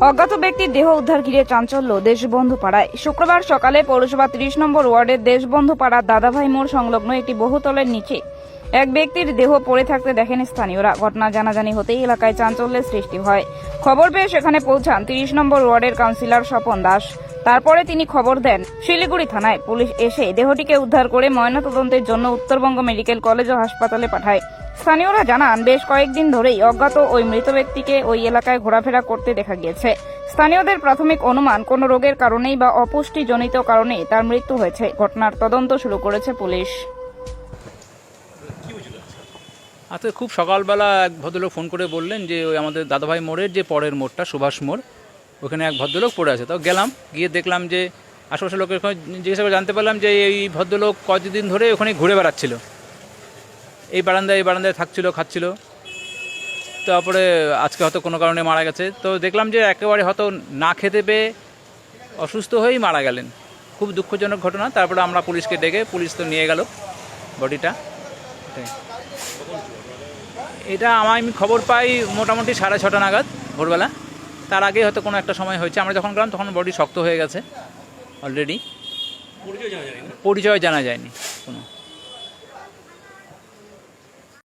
অজ্ঞাত ব্যক্তির দেহ উদ্ধার ঘিরে চাঞ্চল্য দেশবন্ধু পাড়ায় শুক্রবার সকালে পৌরসভা ত্রিশ নম্বর ওয়ার্ডের দেশবন্ধু পাড়ার দাদাভাই মোড় সংলগ্ন একটি বহুতলের নিচে এক ব্যক্তির দেহ পড়ে থাকতে দেখেন স্থানীয়রা। ঘটনা জানাজানি হতেই এলাকায় চাঞ্চল্যের সৃষ্টি হয়। খবর পেয়ে সেখানে পৌঁছান তিরিশ নম্বর ওয়ার্ডের কাউন্সিলর স্বপন দাস। তারপরে তিনি খবর দেন, শিলিগুড়ি থানায় পুলিশ এসে দেহটিকে উদ্ধার করে ময়নাতদন্তের জন্য উত্তরবঙ্গ মেডিকেল কলেজ ও হাসপাতালে পাঠায়। স্থানীয়রা জানান, বেশ কয়েকদিন ধরেই অজ্ঞাত ওই মৃত ব্যক্তিকে ওই এলাকায় ঘোরাফেরা করতে দেখা গিয়েছে। স্থানীয়দের প্রাথমিক অনুমান, কোনো রোগের কারণেই বা অপুষ্টিজনিত কারণেই তার মৃত্যু হয়েছে। ঘটনার তদন্ত শুরু করেছে পুলিশ। আচ্ছা খুব সকালবেলা এক ভদ্রলোক ফোন করে বললেন যে, ওই আমাদের দাদাভাই মোড়ের যে পরের মোড়টা, সুভাষ মোড়, ওখানে এক ভদ্রলোক পড়ে আছে। তো গেলাম, গিয়ে দেখলাম যে, আশেপাশের লোকের জিজ্ঞাসা করে জানতে পারলাম যে, এই ভদ্রলোক কতদিন ধরে ওখানে ঘুরে বেড়াচ্ছিল। এই বারান্দায় এই বারান্দায় থাকছিল খাচ্ছিল। তারপরে আজকে হয়তো কোনো কারণে মারা গেছে। তো দেখলাম যে একেবারে হয়তো না খেতে পেয়ে অসুস্থ হয়েই মারা গেলেন। খুব দুঃখজনক ঘটনা। তারপরে আমরা পুলিশকে ডেকে পুলিশ তো নিয়ে গেল বডিটা। এটা আমার আমি খবর পাই মোটামুটি সাড়ে ছটা নাগাদ ভোরবেলা। তার আগে হয়তো কোনো একটা সময় হয়েছে। আমরা যখন গেলাম তখন বডি শক্ত হয়ে গেছে অলরেডি। পরিচয় জানা যায়নি কোনো।